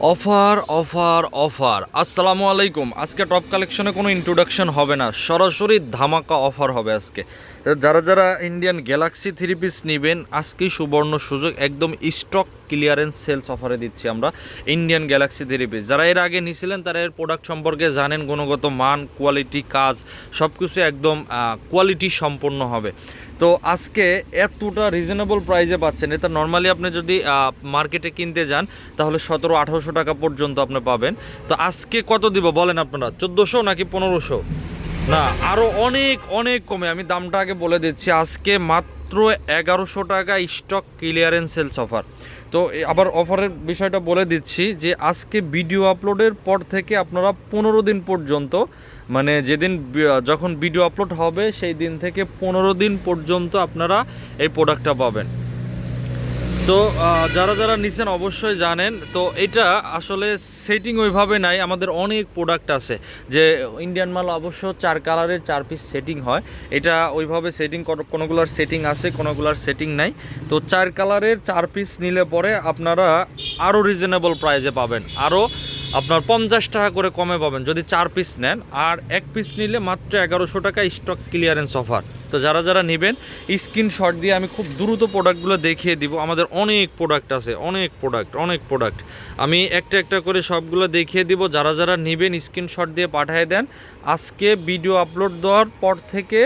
Offer offer offer. আসসালামু আলাইকুম। আজকে টপ কালেকশনে কোনো ইন্ট্রোডাকশন হবে না। সরাসরি ধামাকা অফার হবে আজকে। যারা যারা ইন্ডিয়ান গ্যালাক্সি থ্রি পিস নেবেন, আজকেই সুবর্ণ সুযোগ, একদম স্টক ক্লিয়ারেন্স সেলস অফারে দিচ্ছি আমরা ইন্ডিয়ান গ্যালাক্সি থ্রি পিস যারা এর আগে নিয়েছিলেন তারা এর প্রোডাক্ট সম্পর্কে জানেন, গুণগত মান কোয়ালিটি কাজ সব কিছু একদম কোয়ালিটি সম্পন্ন হবে। তো আজকে এতটা রিজনেবল প্রাইসে পাচ্ছেন, এটা নর্মালি আপনি যদি মার্কেটে কিনতে যান, তাহলে সতেরো, আঠারোশো টাকা পর্যন্ত আপনি পাবেন। তো আজকে কত দিব বলেন আপনারা? চোদ্দোশো নাকি পনেরোশো? না আরও অনেক অনেক কমে। আমি দামটা আগে বলে দিচ্ছি। আজকে মাত্র এগারোশো টাকা স্টক ক্লিয়ারেন্স সেলস অফার তো আবার অফারের বিষয়টা বলে দিচ্ছি যে, আজকে ভিডিও আপলোডের পর থেকে আপনারা পনেরো দিন পর্যন্ত মানে যেদিন যখন ভিডিও আপলোড হবে, সেই দিন থেকে পনেরো দিন পর্যন্ত আপনারা এই প্রোডাক্টটা পাবেন। তো যারা যারা নিছেন অবশ্যই জানেন। তো এটা আসলে সেটিং ওইভাবে নাই, আমাদের অনেক প্রোডাক্ট আছে যে ইন্ডিয়ান মাল অবশ্য চার কালারের চার পিস সেটিং হয়। এটা ওইভাবে সেটিং কোনোগুলোর সেটিং আছে, কোনোগুলোর সেটিং নাই। তো চার কালারের চার পিস নিলে পরে আপনারা আরও রিজনেবল প্রাইজে পাবেন। আরও আপনার পঞ্চাশ টাকা করে কমে পাবেন। যদি চার পিস নেন, আর এক পিস নিলে মাত্র এগারোশো টাকা স্টক ক্লিয়ারেন্স অফার তো যারা যারা নেবেন স্ক্রিনশট দিয়ে আমি খুব দ্রুত প্রোডাক্টগুলো দেখিয়ে দিব। আমাদের অনেক প্রোডাক্ট আছে, অনেক প্রোডাক্ট অনেক প্রোডাক্ট আমি একটা একটা করে সবগুলো দেখিয়ে দিব। যারা যারা নেবেন স্ক্রিনশট দিয়ে পাঠিয়ে দেন। আজকে ভিডিও আপলোড দেওয়ার পর থেকে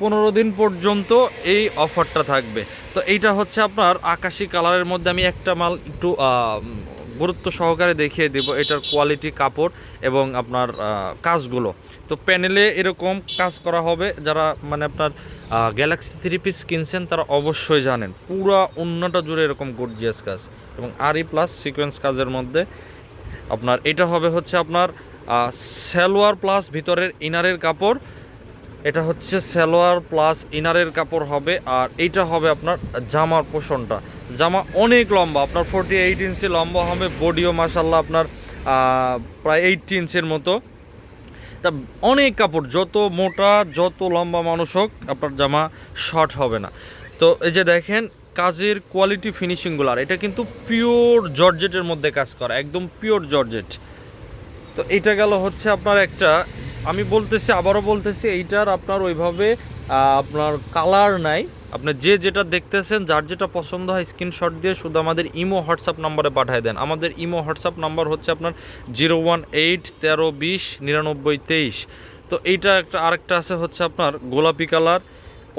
পনেরো দিন পর্যন্ত এই অফারটা থাকবে। তো এইটা হচ্ছে আপনার আকাশি কালারের মধ্যে আমি একটা মাল একটু গুরুত্ব সহকারে দেখিয়ে দিব এটার কোয়ালিটি কাপড় এবং আপনার কাজগুলো। তো প্যানেলে এরকম কাজ করা হবে, যারা মানে আপনার গ্যালাক্সি থ্রি পিস কিনছেন তারা অবশ্যই জানেন। পুরা অন্যটা জুড়ে এরকম গর্জিয়াস কাজ এবং আরই প্লাস সিকোয়েন্স কাজের মধ্যে আপনার, এটা হবে হচ্ছে আপনার সালোয়ার প্লাস ভিতরের ইনারের কাপড় এটা হচ্ছে সালোয়ার প্লাস ইনারের কাপড় হবে, আর এইটা হবে আপনার জামার পোষণটা। জামা অনেক লম্বা, আপনার ফোরটি এইট ইঞ্চি লম্বা হবে, বডিও মাসাল্লাহ আপনার প্রায় এইটটি ইঞ্চির মতো। তা অনেক কাপড়, যত মোটা, যত লম্বা মানুষ হোক, আপনার জামা শর্ট হবে না। তো এই যে দেখেন, কাজের কোয়ালিটি ফিনিশিংগুলো আর এটা কিন্তু পিওর জর্জেটের মধ্যে কাজ করা, একদম পিওর জর্জেট। তো এটা গেল হচ্ছে আপনার একটা আমি বলতেছি, আবারও বলতেছি, এইটার আপনার ওইভাবে আপনার কালার নাই। আপনি যে যেটা দেখতেছেন, যার যেটা পছন্দ হয়, স্ক্রিনশট দিয়ে শুধু আমাদের ইমো হোয়াটসঅ্যাপ নাম্বারে পাঠিয়ে দেন। আমাদের ইমো হোয়াটসঅ্যাপ নাম্বার হচ্ছে আপনার জিরো ওয়ান এইট তেরো বিশ নিরানব্বই তেইশ। তো এইটা একটা, আরেকটা আছে হচ্ছে আপনার গোলাপি কালার।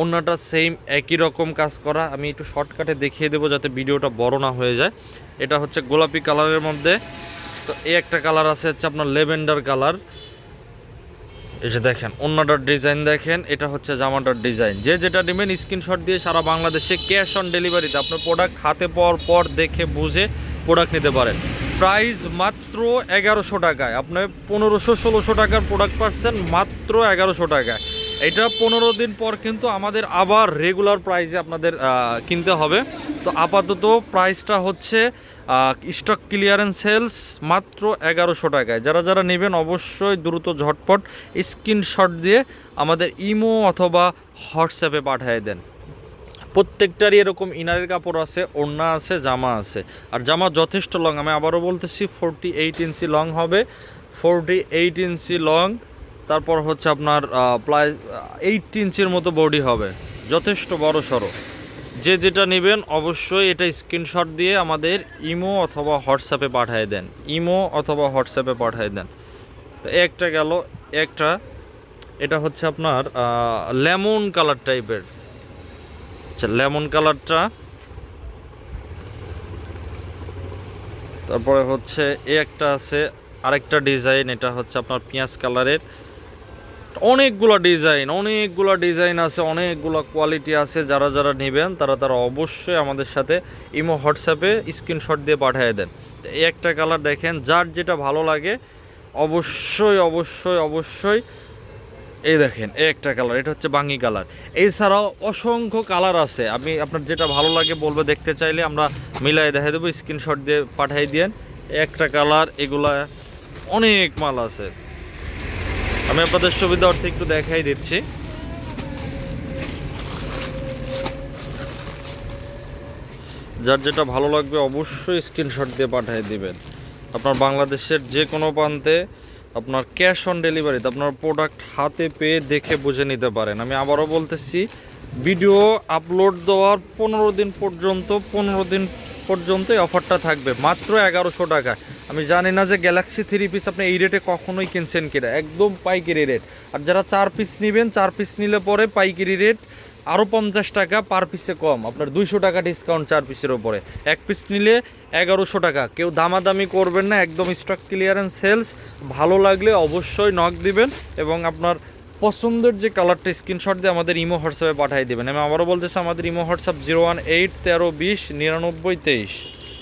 অন্যটা সেম একই রকম কাজ করা। আমি একটু শর্টকাটে দেখিয়ে দেবো যাতে ভিডিওটা বড় না হয়ে যায়। এটা হচ্ছে গোলাপি কালারের মধ্যে। তো এই একটা কালার আছে হচ্ছে আপনার লেভেন্ডার কালার। এই যে দেখেন, অন্যটার ডিজাইন দেখেন, এটা হচ্ছে জামাটার ডিজাইন যে যেটা নেবেন স্ক্রিনশট দিয়ে সারা বাংলাদেশে ক্যাশ অন ডেলিভারিতে আপনার প্রোডাক্ট হাতে পাওয়ার পর দেখে বুঝে প্রোডাক্ট নিতে পারেন। প্রাইস মাত্র এগারোশো টাকায়। আপনি পনেরোশো, ষোলোশো টাকার প্রোডাক্ট পাচ্ছেন মাত্র এগারোশো টাকায়। এটা পনেরো দিন পর কিন্তু আমাদের আবার রেগুলার প্রাইসে আপনাদের কিনতে হবে। তো আপাতত প্রাইসটা হচ্ছে স্টক ক্লিয়ারেন্স সেলস মাত্র এগারোশো টাকায়। যারা যারা নেবেন অবশ্যই দ্রুত ঝটপট স্ক্রিনশট দিয়ে আমাদের ইমো অথবা হোয়াটসঅ্যাপে পাঠিয়ে দেন। প্রত্যেকটারই এরকম ইনারের কাপড় আছে, ওড়না আছে, জামা আছে। আর জামা যথেষ্ট লং আমি আবারও বলতেছি ফোরটি এইট ইঞ্চি লং হবে। ফোরটি এইট ইঞ্চি লং তারপর হচ্ছে আপনার প্রায় এইট ইঞ্চির মতো বডি হবে। যথেষ্ট বড় সড়ো। যে যেটা নেবেন অবশ্যই এটা স্ক্রিনশট দিয়ে আমাদের ইমো অথবা হোয়াটসঅ্যাপে পাঠিয়ে দেন। ইমো অথবা হোয়াটসঅ্যাপে পাঠিয়ে দেন। তো একটা গেল, একটা, এটা হচ্ছে আপনার লেমন কালার টাইপের। আচ্ছা লেমন কালারটা। তারপরে হচ্ছে এ একটা আছে, আরেকটা ডিজাইন এটা হচ্ছে আপনার পেঁয়াজ কালারের। অনেকগুলো ডিজাইন অনেকগুলো ডিজাইন আছে, অনেকগুলো কোয়ালিটি আছে। যারা যারা নেবেন, তারা তারা অবশ্যই আমাদের সাথে ইমো হোয়াটসঅ্যাপে স্ক্রিনশট দিয়ে পাঠিয়ে দেন। এই একটা কালার দেখেন, যার যেটা ভালো লাগে, অবশ্যই অবশ্যই অবশ্যই এই দেখেন, এই একটা কালার এটা হচ্ছে বাঙ্গি কালার এছাড়াও অসংখ্য কালার আছে। আমি আপনার যেটা ভালো লাগে বলবে, দেখতে চাইলে আমরা মিলাই দেখা দেবো স্ক্রিনশট দিয়ে পাঠিয়ে দিয়েন। একটা কালার এগুলা অনেক মাল আছে। আমি আপনাদের সুবিধা অর্থে একটু দেখাই দিচ্ছি। যার যেটা ভালো লাগবে অবশ্যই স্ক্রিনশট দিয়ে পাঠিয়ে দিবেন। আপনার বাংলাদেশের যে কোনো প্রান্তে আপনার ক্যাশ অন ডেলিভারিতে আপনার প্রোডাক্ট হাতে পেয়ে দেখে বুঝে নিতে পারেন। আমি আবারও বলতেছি ভিডিও আপলোড দেওয়ার পনেরো দিন পর্যন্ত, পনেরো দিন পর্যন্ত এই অফারটা থাকবে। মাত্র এগারোশো টাকা আমি জানি না যে গ্যালাক্সি থ্রি পিস আপনি এই রেটে কখনোই কিনছেন কিনা। একদম পাইকারি রেট আর যারা চার পিস নেবেন, চার পিস নিলে পরে পাইকারি রেট আরও পঞ্চাশ টাকা পার পিসে কম। আপনার দুইশো টাকা ডিসকাউন্ট চার পিসের ওপরে এক পিস নিলে এগারোশো টাকা। কেউ দামাদামি করবেন না, একদম স্টক ক্লিয়ারেন্স সেলস ভালো লাগলে অবশ্যই নক দিবেন এবং আপনার পছন্দের যে কালারটা স্ক্রিনশট দিয়ে আমাদের ইমো হোয়াটসঅ্যাপে পাঠিয়ে দেবেন। আমি আবারও বলতেছি, আমাদের Imo WhatsApp zero one eight তেরো বিশ নিরানব্বই তেইশ।